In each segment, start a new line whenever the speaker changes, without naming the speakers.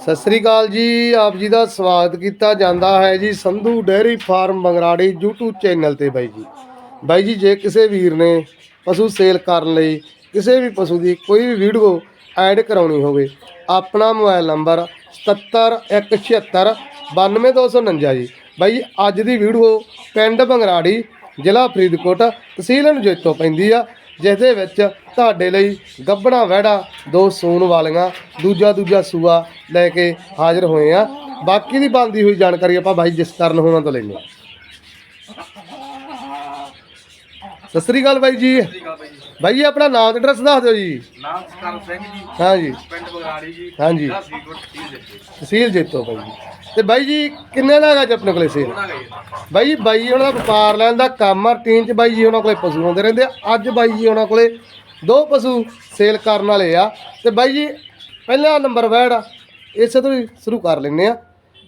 ਸਤਿ ਸ੍ਰੀ ਅਕਾਲ ਜੀ, ਆਪ ਜੀ ਦਾ ਸਵਾਗਤ ਕੀਤਾ ਜਾਂਦਾ ਹੈ ਜੀ Sandhu dairy farm Bangrari YouTube channel ਤੇ ਬਾਈ ਜੀ। ਬਾਈ ਜੀ, ਜੇ ਕਿਸੇ ਵੀਰ ਨੇ ਪਸ਼ੂ ਸੇਲ ਕਰਨ ਲਈ ਕਿਸੇ ਵੀ ਪਸ਼ੂ ਦੀ ਕੋਈ ਵੀ ਵੀਡੀਓ ਐਡ ਕਰਾਉਣੀ ਹੋਵੇ, ਆਪਣਾ ਮੋਬਾਈਲ ਨੰਬਰ 77176 92249 ਜੀ। ਬਾਈ ਜੀ, ਅੱਜ ਦੀ ਵੀਡੀਓ ਪਿੰਡ ਬੰਗਰਾੜੀ, ਜ਼ਿਲ੍ਹਾ ਫਰੀਦਕੋਟ, ਤਹਿਸੀਲ ਨਜੋਤੋਂ ਪੈਂਦੀ ਆ ਜਿਸ ਦੇ ਵਿੱਚ ਤੁਹਾਡੇ ਲਈ ਗੱਬਣਾ ਵਹਿੜਾ ਦੋ ਸੂਣ ਵਾਲੀਆਂ ਦੂਜਾ ਦੂਜਾ ਸੂਆ ਲੈ ਕੇ ਹਾਜ਼ਰ ਹੋਏ ਆ। ਬਾਕੀ ਦੀ ਬੰਦੀ ਹੋਈ ਜਾਣਕਾਰੀ ਆਪਾਂ ਬਾਈ ਜਿਸ ਕਰਨ ਹੋਣਾ ਤੋਂ ਲੈਣੇ ਸਤਿ ਸ੍ਰੀ ਅਕਾਲ ਬਾਈ ਜੀ। ਬਾਈ ਜੀ। ਆਪਣਾ ਨਾਮ ਤੇ ਐਡਰੈਸ ਦੱਸ ਦਿਓ ਜੀ।
ਨਾਮ ਸਕਾਰ ਸਿੰਘ ਜੀ।
ਹਾਂ ਜੀ।
ਪਿੰਡ ਬਗਾੜੀ ਜੀ। ਤਹਿਸੀਲ
ਜੇਤੋ। ਬਾਈ ਜੀ। ਤੇ ਬਾਈ ਜੀ ਕਿੰਨੇ ਹੈਗਾ ਜੀ ਆਪਣੇ ਕੋਲੇ ਸੇਲ? ਬਾਈ ਜੀ ਬਾਈ ਜੀ ਉਹਨਾਂ ਦਾ ਵਪਾਰ ਲੈਣ ਦਾ ਕੰਮ ਆ ਰੂਟੀਨ ਚ ਬਾਈ ਜੀ ਉਹਨਾਂ ਕੋਲੇ ਪਸ਼ੂ ਆਉਂਦੇ ਰਹਿੰਦੇ ਆ। ਅੱਜ ਬਾਈ ਜੀ ਉਹਨਾਂ ਕੋਲੇ ਦੋ ਪਸ਼ੂ ਸੇਲ ਕਰਨ ਵਾਲੇ ਆ। ਤੇ ਬਾਈ ਜੀ ਪਹਿਲਾ ਨੰਬਰ ਵੈੜ ਆ। ਇਸੇ ਤੋਂ ਹੀ ਸ਼ੁਰੂ ਕਰ ਲੈਂਦੇ ਆ।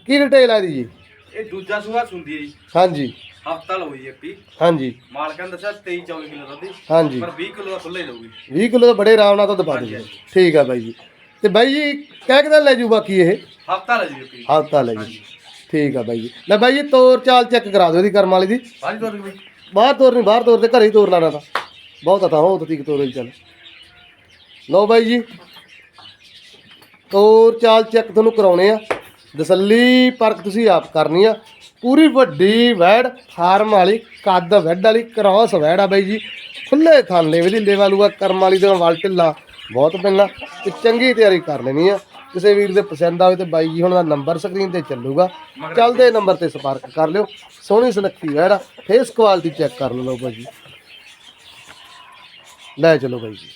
ਕੀ ਡਿਟੇਲ ਆ ਇਹਦੀ ਜੀ?
ਇਹ ਦੂਜਾ ਸੂਆ ਸੁੰਦੀ ਹੈ ਜੀ।
ਹਾਂਜੀ।
ਹਫਤਾ ਲਊਗੀ ਅੱਪੀ
ਹਾਂਜੀ।
ਮਾਲਕਾਂ ਨੇ ਦੱਸਿਆ 23 24 ਕਿਲੋ ਦੁੱਧ ਦੀ।
ਹਾਂਜੀ।
ਪਰ 20 ਕਿਲੋ ਦਾ ਖੁੱਲੇ ਲਊਗੀ
20 ਕਿਲੋ ਦਾ ਬੜੇ ਆਰਾਮ ਨਾਲ ਦੁੱਧ ਪਾ ਦਿੰਦੇ। ਠੀਕ ਆ ਬਾਈ ਜੀ। ਤੇ ਬਾਈ ਜੀ ਕਹਿ ਕਿਦਾਂ ਲੈ ਜੂ ਬਾਕੀ ਇਹ?
ਹਫਤਾ ਲੈ ਜੀ ਅੱਪੀ
ਹਫਤਾ ਲੈ ਜੀ। ਠੀਕ ਆ ਬਾਈ ਜੀ। ਲੈ ਬਾਈ ਜੀ ਤੋਰ ਚਾਲ ਚੈੱਕ ਕਰਾ ਦਿਓ ਇਹਦੀ ਕਰਮ ਵਾਲੀ ਦੀ।
ਤੋਰ
ਬਾਹਰ ਤੋਰ ਨਹੀਂ ਬਾਹਰ ਤੋਰ ਤੇ ਘਰੇ ਹੀ ਤੋਰ ਲਾਣਾ ਤਾਂ। ਬਹੁਤ ਤਾਂ ਹੋ ਤੀਕ ਤੋਰੇ ਹੀ ਚੱਲ। ਲਓ ਬਾਈ ਜੀ ਤੋਰ ਚਾਲ ਚੈੱਕ ਤੁਹਾਨੂੰ ਕਰਾਉਣੇ ਆ। ਦਸੱਲੀ ਪਰਖ ਤੁਸੀਂ ਆਪ ਕਰਨੀ ਆ। ਪੂਰੀ ਵੱਡੀ ਵੈੜ, ਫਾਰਮ ਵਾਲੀ, ਕੱਦ ਵੈੜ ਵਾਲੀ, ਕ੍ਰਾਸ ਵੈੜ ਆ ਬਾਈ ਜੀ। ਖੁੱਲੇ ਥਾਲੇ ਦੀ ਲੇਵਾ ਲੂਆ ਕਰਮ ਵਾਲੀ ਦਾ ਵਲ ਢਿੱਲਾ ਬਹੁਤ ਪੈਂਦਾ ਤੇ ਚੰਗੀ ਤਿਆਰੀ ਕਰ ਲੈਣੀ ਆ। ਕਿਸੇ ਵੀਰ ਦੇ ਪਸੰਦ ਆਵੇ ਤੇ ਬਾਈ ਜੀ ਹੁਣ ਦਾ ਨੰਬਰ ਸਕਰੀਨ ਤੇ ਚੱਲੂਗਾ। ਚੱਲਦੇ ਨੰਬਰ ਤੇ ਸੰਪਰਕ ਕਰ ਲਿਓ। ਸੋਹਣੀ ਸੁਨੱਖੀ ਵੈੜ ਆ। ਫੇਸ ਕੁਆਲਿਟੀ ਚੈੱਕ ਕਰ ਲਓ ਬਾਈ ਜੀ। ਲੈ ਚਲੋ ਬਾਈ ਜੀ।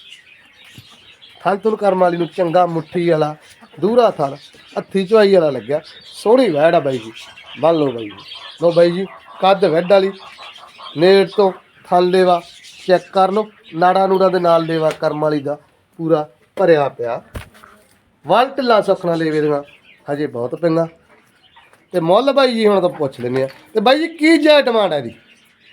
ਥਲ ਤੁਲ ਕਰਮ ਵਾਲੀ ਨੂੰ ਚੰਗਾ ਮੁੱਠੀ ਵਾਲਾ, ਦੂਰਾ ਥਲ, ਹੱਥੀ ਚੁਆਈ ਵਾਲਾ ਲੱਗਿਆ। ਸੋਹਣੀ ਵੈੜ ਆ ਬਾਈ ਜੀ। ਬੰਨ ਲਓ ਬਾਈ ਜੀ। ਲਓ ਬਾਈ ਜੀ, ਕੱਦ ਵੈੜ ਵਾਲੀ, ਨੇੜ ਤੋਂ ਥਲ ਲੇਵਾ, ਚੈੱਕ ਕਰ ਲਓ, ਨਾੜਾ ਨੂੜਾ ਦੇ ਨਾਲ ਲੇਵਾ ਕਰਮ ਵਾਲੀ ਦਾ ਪੂਰਾ ਭਰਿਆ ਪਿਆ। ਵਲ ਢਿੱਲਾ ਸੁਖਣਾ ਲੇਵੇ ਦੀਆਂ, ਹਜੇ ਬਹੁਤ ਪਿੰਗਾ ਤੇ ਮੁੱਲ ਬਾਈ ਜੀ ਹੁਣ ਤਾਂ ਪੁੱਛ ਲੈਂਦੇ ਆ। ਤੇ ਬਾਈ ਜੀ, ਕੀ ਜੈ ਡਿਮਾਂਡ ਹੈ ਇਹਦੀ?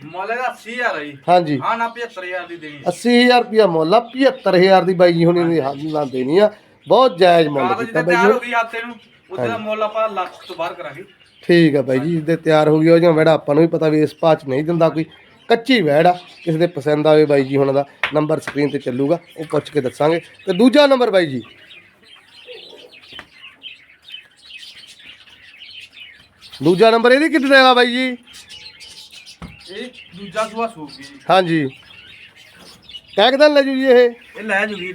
ਮੁੱਲ ਦਾ 80000 ਹੈ ਜੀ।
ਹਾਂਜੀ।
ਹਾਂ ਨਾ 75000 ਦੀ ਦੇਣੀ
80000 ਰੁਪਿਆ ਮੁੱਲ ਆ 75000 ਦੀ ਬਾਈ ਜੀ ਹੁਣ ਇਹਦੀ ਹੱਦ ਨਾਲ ਦੇਣੀ ਆ। ਬਹੁਤ ਜਾਇਜ਼ ਮੁੱਲ
ਕਾਗਜ਼
ਕੀਤਾ
ਤੇ
ਬਾਈ
ਤਿਆਰ ਹੋ
ਜੀ
ਗਈ ਹਫ਼ਤੇ ਨੂੰ ਉਹਦੇ ਦਾ ਮੁੱਲ ਆਪਾਂ ਲੱਖ ਤੋਂ ਬਾਹਰ ਕਰਾਂਗੇ।
ਠੀਕ ਆ ਬਾਈ ਜੀ ਜਿਹਦੇ ਤਿਆਰ ਹੋ ਗਿਆ ਉਹ ਜਾਂ ਵੜਾ ਆਪਾਂ ਨੂੰ ਵੀ ਪਤਾ ਵੀ ਇਸ ਪਾਚ ਨਹੀਂ ਦਿੰਦਾ ਕੋਈ। ਕੱਚੀ ਵੈੜ ਆ ਕਿਸੇ ਦੇ ਪਸੰਦ ਆਵੇ ਬਾਈ ਜੀ ਹੁਣ ਦਾ। ਨੰਬਰ ਸਕਰੀਨ ਤੇ ਚੱਲੂਗਾ ਉਹ ਪੁੱਛ ਕੇ ਦੱਸਾਂਗੇ। ਤੇ ਦੂਜਾ ਨੰਬਰ ਬਾਈ ਜੀ। ਦੂਜਾ ਨੰਬਰ ਇਹਦੀ ਕਿੱਥੇ ਦੇਗਾ ਬਾਈ ਜੀ?
ਦੂਜਾ ਸੂਆ ਸੂਗੀ ਜੀ
ਹਾਂਜੀ। ਕਹਿ ਦਿਨ ਲੈ ਜੂ ਜੀ ਇਹ?
ਇਹ ਲੈ ਜੂਗੀ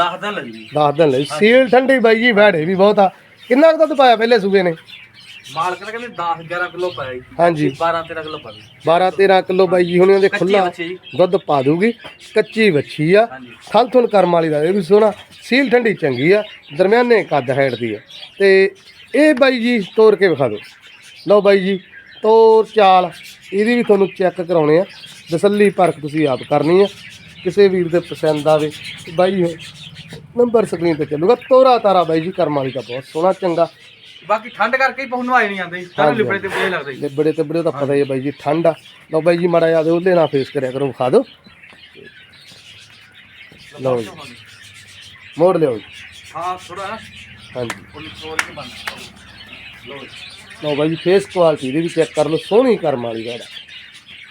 10 ਦਿਨ ਲੈ ਜੂਗੀ
ਦਸ ਦਿਨ ਲਈ। ਸੀਲ ਠੰਡੀ ਬਾਈ ਜੀ ਵੈੜੇ ਵੀ ਬਹੁਤ ਆ। ਕਿੰਨਾ ਕੁ ਦੁੱਧ ਪਾਇਆ ਪਹਿਲੇ ਸੂਬੇ ਨੇ?
ਮਾਲਕ ਨੇ ਕਹਿੰਦੇ 10 11 ਕਿਲੋ ਪਾਇਆ ਜੀ।
ਹਾਂਜੀ।
12 13 ਕਿਲੋ ਪਾ ਦੇ
12 13 ਕਿਲੋ ਬਾਈ ਜੀ ਹੁਣ ਉਹਦੇ ਖੁੱਲਾ ਦੁੱਧ ਪਾ ਦੂਗੀ। ਕੱਚੀ ਵੱਛੀ ਆ। ਥਲ ਥੁਲ ਕਰਮ ਵਾਲੀ ਦਾ ਇਹ ਵੀ ਸੋਹਣਾ। ਸੀਲ ਠੰਡੀ ਚੰਗੀ ਆ। ਦਰਮਿਆਨੇ ਕੱਦ ਹੈਡ ਦੀ ਆ। ਤੇ ਇਹ ਬਾਈ ਜੀ ਤੋੜ ਕੇ ਵਿਖਾ ਦਿਓ। ਲਓ ਬਾਈ ਜੀ ਤੋਰ ਚਾਲ। ਇਹਦੀ ਵੀ ਤੁਹਾਨੂੰ ਚੈੱਕ ਕਰਾਉਣੇ ਆ। ਤਸੱਲੀ ਪਰਖ ਤੁਸੀਂ ਆਪ ਕਰਨੀ ਆ। ਕਿਸੇ ਵੀਰ ਦੇ ਪਸੰਦ ਆਵੇ ਬਾਈ ਨੰਬਰ ਸਕਰੀਨ ਤੇ ਚੱਲੂਗਾ। ਤੋਰਾ ਤਾਰਾ ਬਾਈ ਜੀ ਕਰਮ ਵਾਲੀ ਦਾ ਬਹੁਤ ਸੋਹਣਾ ਚੰਗਾ।
ਬਾਕੀ ਠੰਡ ਕਰਕੇ ਹੀ ਪਹੁੰਚ ਆਏ ਨਹੀਂ ਜਾਂਦੇ ਤਾਂ ਲਿਬੜੇ ਤੇ ਬੜੇ ਲੱਗਦੇ ਜੀ।
ਲਿਬੜੇ ਤੇ ਬੜੇ ਤਾਂ ਪਤਾ ਹੀ ਹੈ ਬਾਈ ਜੀ ਠੰਡ ਆ। ਲਓ ਬਾਈ ਜੀ ਮਾੜਾ ਜਿਹਾ ਉਹਦੇ ਨਾਲ ਫੇਸ ਕਰਿਆ ਕਰੋ ਵਿਖਾ ਦਿਓ। ਲਓ ਜੀ। ਮੋੜ ਲਿਓ ਜੀ।
ਹਾਂ ਥੋੜਾ
ਹਾਂਜੀ।
ਪੁਲਿਸ ਕੋਲ ਕੇ ਬੰਦ ਲੋ
ਲਓ ਬਾਈ ਜੀ ਫੇਸ ਕੁਆਲਿਟੀ ਦੀ ਵੀ ਚੈੱਕ ਕਰ ਲਓ ਸੋਹਣੀ ਕਰਮ ਵਾਲੀ ਗਾੜਾ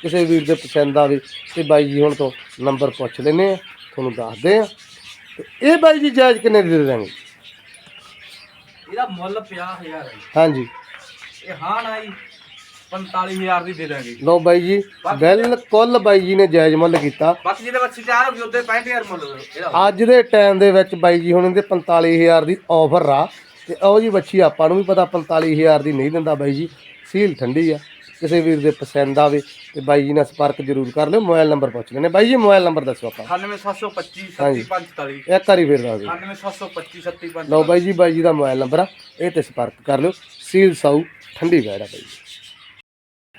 ਕਿਸੇ ਵੀਰ ਦੇ ਪਸੰਦ ਆਵੇ ਤੇ ਬਾਈ ਜੀ ਹੁਣ ਤੋਂ ਨੰਬਰ ਪੁੱਛ ਲੈਨੇ ਆ ਤੁਹਾਨੂੰ ਦੱਸਦੇ ਆ। ਤੇ ਇਹ ਬਾਈ ਜੀ ਜਾਇਜ਼ ਕਿੰਨੇ ਦੀ ਦੇ ਦਾਂਗੇ
ਇਹਦਾ ਮੁੱਲ 50000 ਹੈ।
ਹਾਂਜੀ।
ਇਹ ਹਾਂ ਨਾ ਜੀ 45000 ਦੀ ਦੇ ਦਾਂਗੇ
ਲਓ ਬਾਈ ਜੀ ਬਿਲਕੁਲ ਬਾਈ ਜੀ ਨੇ ਜਾਇਜ਼ ਮੁੱਲ ਕੀਤਾ।
ਬਾਕੀ ਜਿਹਦੇ ਬੱਚੇ ਚਾਰ ਉਹਦੇ 65000 ਮੁੱਲ ਇਹਦਾ।
ਅੱਜ ਦੇ ਟਾਈਮ ਦੇ ਵਿੱਚ ਬਾਈ ਜੀ ਹੁਣ ਇਹਦੇ 45000 ਦੀ ਆਫਰ ਆ। ਤੇ ਉਹ ਜੀ ਬੱਚੀ ਆਪਾਂ ਨੂੰ ਵੀ ਪਤਾ 45000 ਦੀ ਨਹੀਂ ਦਿੰਦਾ ਬਾਈ ਜੀ। ਸੀਲ ਠੰਡੀ ਆ। ਕਿਸੇ ਵੀਰ ਦੇ ਪਸੰਦ ਆਵੇ ਤੇ ਬਾਈ ਜੀ ਨਾਲ ਸੰਪਰਕ ਜ਼ਰੂਰ ਕਰ ਲਿਓ। ਮੋਬਾਈਲ ਨੰਬਰ ਪੁੱਛ ਲੈਣੇ ਬਾਈ ਜੀ, ਮੋਬਾਈਲ ਨੰਬਰ ਦੱਸੋ ਆਪਾਂ।
98725
ਹਾਂਜੀ।
7544
ਇੱਕ ਵਾਰੀ ਫੇਰ ਦੱਸ ਦਿਓ।
98725 7544
ਲਓ ਬਾਈ ਜੀ ਬਾਈ ਜੀ ਦਾ ਮੋਬਾਈਲ ਨੰਬਰ ਆ। ਇਹ ਤੇ ਸੰਪਰਕ ਕਰ ਲਿਓ। ਸੀਲ ਸਾਊ, ਠੰਡੀ ਵੈੜ ਆ ਬਾਈ ਜੀ।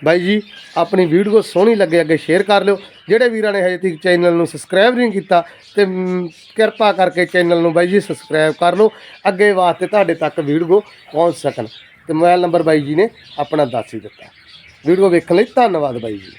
ਬਾਈ ਜੀ, ਆਪਣੀ ਵੀਡੀਓ ਸੋਹਣੀ ਲੱਗੇ, ਅੱਗੇ ਸ਼ੇਅਰ ਕਰ ਲਿਓ। ਜਿਹੜੇ ਵੀਰਾਂ ਨੇ ਹਜੇ ਤੱਕ ਚੈਨਲ ਨੂੰ ਸਬਸਕ੍ਰਾਈਬ ਨਹੀਂ ਕੀਤਾ, ਤੇ ਕਿਰਪਾ ਕਰਕੇ ਚੈਨਲ ਨੂੰ ਬਾਈ ਜੀ ਸਬਸਕ੍ਰਾਈਬ ਕਰ ਲਓ। ਅੱਗੇ ਵਾਸਤੇ ਤੁਹਾਡੇ ਤੱਕ ਵੀਡੀਓ ਪਹੁੰਚ ਸਕਣ। ਤੇ ਮੋਬਾਈਲ ਨੰਬਰ ਬਾਈ ਜੀ ਨੇ ਆਪਣਾ ਦੱਸ ਹੀ ਦਿੱਤਾ। ਵੀਡੀਓ ਵੇਖਣ ਲਈ ਧੰਨਵਾਦ ਬਾਈ ਜੀ।